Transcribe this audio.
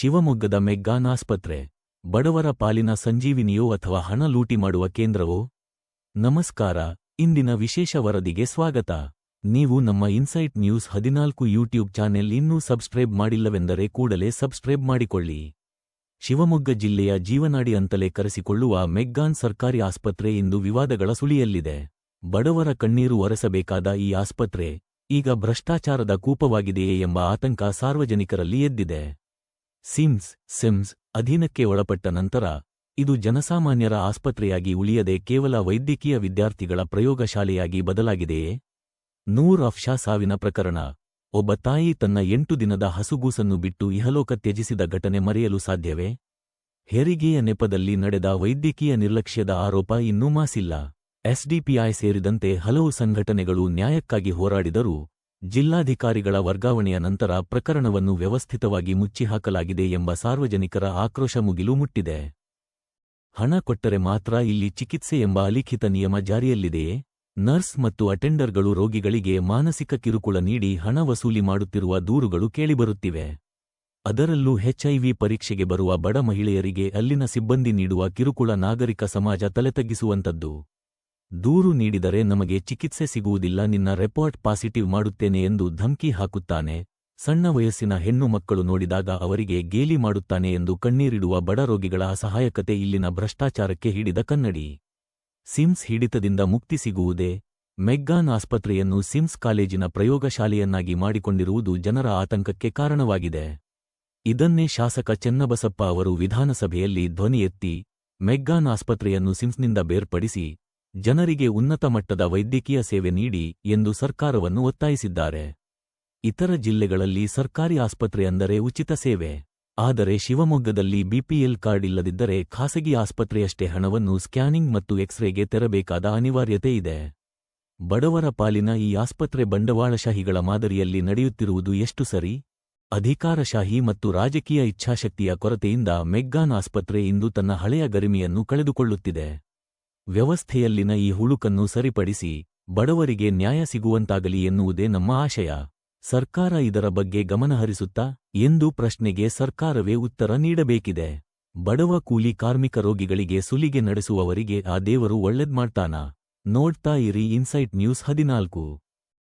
ಶಿವಮೊಗ್ಗದ ಮೆಗ್ಗಾನ್ ಆಸ್ಪತ್ರೆ ಬಡವರ ಪಾಲಿನ ಸಂಜೀವಿನಿಯೋ ಅಥವಾ ಹಣ ಲೂಟಿ ಮಾಡುವ ಕೇಂದ್ರವೋ? ನಮಸ್ಕಾರ, ಇಂದಿನ ವಿಶೇಷ ವರದಿಗೆ ಸ್ವಾಗತ. ನೀವು ನಮ್ಮ ಇನ್ಸೈಟ್ ನ್ಯೂಸ್ ಹದಿನಾಲ್ಕು ಯೂಟ್ಯೂಬ್ ಚಾನೆಲ್ ಇನ್ನೂ ಸಬ್ಸ್ಕ್ರೈಬ್ ಮಾಡಿಲ್ಲವೆಂದರೆ ಕೂಡಲೇ ಸಬ್ಸ್ಕ್ರೈಬ್ ಮಾಡಿಕೊಳ್ಳಿ. ಶಿವಮೊಗ್ಗ ಜಿಲ್ಲೆಯ ಜೀವನಾಡಿ ಅಂತಲೇ ಕರೆಸಿಕೊಳ್ಳುವ ಮೆಗ್ಗಾನ್ ಸರ್ಕಾರಿ ಆಸ್ಪತ್ರೆ ಇಂದು ವಿವಾದಗಳ ಸುಳಿಯಲ್ಲಿದೆ. ಬಡವರ ಕಣ್ಣೀರು ಒರೆಸಬೇಕಾದ ಈ ಆಸ್ಪತ್ರೆ, ಈಗ ಭ್ರಷ್ಟಾಚಾರದ ಕೂಪವಾಗಿದೆಯೇ ಎಂಬ ಆತಂಕ ಸಾರ್ವಜನಿಕರಲ್ಲಿ ಎದ್ದಿದೆ. ಸಿಮ್ಸ್ ಸಿಮ್ಸ್ ಅಧೀನಕ್ಕೆ ಒಳಪಟ್ಟ ನಂತರ ಇದು ಜನಸಾಮಾನ್ಯರ ಆಸ್ಪತ್ರೆಯಾಗಿ ಉಳಿಯದೆ ಕೇವಲ ವೈದ್ಯಕೀಯ ವಿದ್ಯಾರ್ಥಿಗಳ ಪ್ರಯೋಗಶಾಲೆಯಾಗಿ ಬದಲಾಗಿದೆಯೇ? ನೂರ್ ಅಫ್ಶಾ ಸಾವಿನ ಪ್ರಕರಣ. ಒಬ್ಬ ತಾಯಿ ತನ್ನ ಎಂಟು ದಿನದ ಹಸುಗೂಸನ್ನು ಬಿಟ್ಟು ಇಹಲೋಕ ತ್ಯಜಿಸಿದ ಘಟನೆ ಮರೆಯಲು ಸಾಧ್ಯವೇ? ಹೆರಿಗೆಯ ನೆಪದಲ್ಲಿ ನಡೆದ ವೈದ್ಯಕೀಯ ನಿರ್ಲಕ್ಷ್ಯದ ಆರೋಪ ಇನ್ನೂ ಮಾಸಿಲ್ಲ. ಎಸ್ಡಿಪಿಐ ಸೇರಿದಂತೆ ಹಲವು ಸಂಘಟನೆಗಳು ನ್ಯಾಯಕ್ಕಾಗಿ ಹೋರಾಡಿದರೂ ಜಿಲ್ಲಾಧಿಕಾರಿಗಳ ವರ್ಗಾವಣೆಯ ನಂತರ ಪ್ರಕರಣವನ್ನು ವ್ಯವಸ್ಥಿತವಾಗಿ ಮುಚ್ಚಿಹಾಕಲಾಗಿದೆ ಎಂಬ ಸಾರ್ವಜನಿಕರ ಆಕ್ರೋಶ ಮುಗಿಲು ಮುಟ್ಟಿದೆ. ಹಣ ಕೊಟ್ಟರೆ ಮಾತ್ರ ಇಲ್ಲಿ ಚಿಕಿತ್ಸೆ ಎಂಬ ಅಲಿಖಿತ ನಿಯಮ ಜಾರಿಯಲ್ಲಿದೆಯೇ? ನರ್ಸ್ ಮತ್ತು ಅಟೆಂಡರ್ಗಳು ರೋಗಿಗಳಿಗೆ ಮಾನಸಿಕ ಕಿರುಕುಳ ನೀಡಿ ಹಣ ವಸೂಲಿ ಮಾಡುತ್ತಿರುವ ದೂರುಗಳು ಕೇಳಿಬರುತ್ತಿವೆ. ಅದರಲ್ಲೂ ಹೆಚ್ಐವಿ ಪರೀಕ್ಷೆಗೆ ಬರುವ ಬಡ ಮಹಿಳೆಯರಿಗೆ ಅಲ್ಲಿನ ಸಿಬ್ಬಂದಿ ನೀಡುವ ಕಿರುಕುಳ ನಾಗರಿಕ ಸಮಾಜ ತಲೆತಗ್ಗಿಸುವಂತದ್ದು ದೂರು ನೀಡಿದರೆ ನಮಗೆ ಚಿಕಿತ್ಸೆ ಸಿಗುವುದಿಲ್ಲ, ನಿನ್ನ ರೆಪೋರ್ಟ್ ಪಾಸಿಟಿವ್ ಮಾಡುತ್ತೇನೆ ಎಂದು ಧಮ್ಕಿ ಹಾಕುತ್ತಾನೆ. ಸಣ್ಣ ವಯಸ್ಸಿನ ಹೆಣ್ಣು ಮಕ್ಕಳು ನೋಡಿದಾಗ ಅವರಿಗೆ ಗೇಲಿ ಮಾಡುತ್ತಾನೆ ಎಂದು ಕಣ್ಣೀರಿಡುವ ಬಡ ರೋಗಿಗಳ ಅಸಹಾಯಕತೆ ಇಲ್ಲಿನ ಭ್ರಷ್ಟಾಚಾರಕ್ಕೆ ಹಿಡಿದ ಕನ್ನಡಿ. ಸಿಮ್ಸ್ ಹಿಡಿತದಿಂದ ಮುಕ್ತಿ ಸಿಗುವುದೇ? ಮೆಗ್ಗಾನ್ ಆಸ್ಪತ್ರೆಯನ್ನು ಸಿಮ್ಸ್ ಕಾಲೇಜಿನ ಪ್ರಯೋಗಶಾಲೆಯನ್ನಾಗಿ ಮಾಡಿಕೊಂಡಿರುವುದು ಜನರ ಆತಂಕಕ್ಕೆ ಕಾರಣವಾಗಿದೆ. ಇದನ್ನೇ ಶಾಸಕ ಚೆನ್ನಬಸಪ್ಪ ಅವರು ವಿಧಾನಸಭೆಯಲ್ಲಿ ಧ್ವನಿ ಎತ್ತಿ ಮೆಗ್ಗಾನ್ ಆಸ್ಪತ್ರೆಯನ್ನು ಸಿಮ್ಸ್ನಿಂದ ಬೇರ್ಪಡಿಸಿ ಜನರಿಗೆ ಉನ್ನತ ಮಟ್ಟದ ವೈದ್ಯಕೀಯ ಸೇವೆ ನೀಡಿ ಎಂದು ಸರ್ಕಾರವನ್ನು ಒತ್ತಾಯಿಸಿದ್ದಾರೆ. ಇತರ ಜಿಲ್ಲೆಗಳಲ್ಲಿ ಸರ್ಕಾರಿ ಆಸ್ಪತ್ರೆ ಅಂದರೆ ಉಚಿತ ಸೇವೆ. ಆದರೆ ಶಿವಮೊಗ್ಗದಲ್ಲಿ ಬಿಪಿಎಲ್ ಕಾರ್ಡ್ ಇಲ್ಲದಿದ್ದರೆ ಖಾಸಗಿ ಆಸ್ಪತ್ರೆಯಷ್ಟೇ ಹಣವನ್ನು ಸ್ಕ್ಯಾನಿಂಗ್ ಮತ್ತು ಎಕ್ಸ್ರೇಗೆ ತೆರಬೇಕಾದ ಅನಿವಾರ್ಯತೆ ಇದೆ. ಬಡವರ ಪಾಲಿನ ಈ ಆಸ್ಪತ್ರೆ ಬಂಡವಾಳಶಾಹಿಗಳ ಮಾದರಿಯಲ್ಲಿ ನಡೆಯುತ್ತಿರುವುದು ಎಷ್ಟು ಸರಿ? ಅಧಿಕಾರಶಾಹಿ ಮತ್ತು ರಾಜಕೀಯ ಇಚ್ಛಾಶಕ್ತಿಯ ಕೊರತೆಯಿಂದ ಮೆಗ್ಗಾನ್ ಆಸ್ಪತ್ರೆ ಇಂದು ತನ್ನ ಹಳೆಯ ಗರಿಮೆಯನ್ನು ಕಳೆದುಕೊಳ್ಳುತ್ತಿದೆ. ವ್ಯವಸ್ಥೆಯಲ್ಲಿನ ಈ ಹುಳುಕನ್ನು ಸರಿಪಡಿಸಿ ಬಡವರಿಗೆ ನ್ಯಾಯ ಸಿಗುವಂತಾಗಲಿ ಎನ್ನುವುದೇ ನಮ್ಮ ಆಶಯ. ಸರ್ಕಾರ ಇದರ ಬಗ್ಗೆ ಗಮನಹರಿಸುತ್ತಾ ಎಂದು ಪ್ರಶ್ನೆಗೆ ಸರ್ಕಾರವೇ ಉತ್ತರ ನೀಡಬೇಕಿದೆ. ಬಡವ ಕೂಲಿ ಕಾರ್ಮಿಕ ರೋಗಿಗಳಿಗೆ ಸುಲಿಗೆ ನಡೆಸುವವರಿಗೆ ಆ ದೇವರು ಒಳ್ಳೆದ್ಮಾಡ್ತಾನಾ ನೋಡ್ತಾ ಇರಿ ಇನ್ಸೈಟ್ ನ್ಯೂಸ್ ಹದಿನಾಲ್ಕು.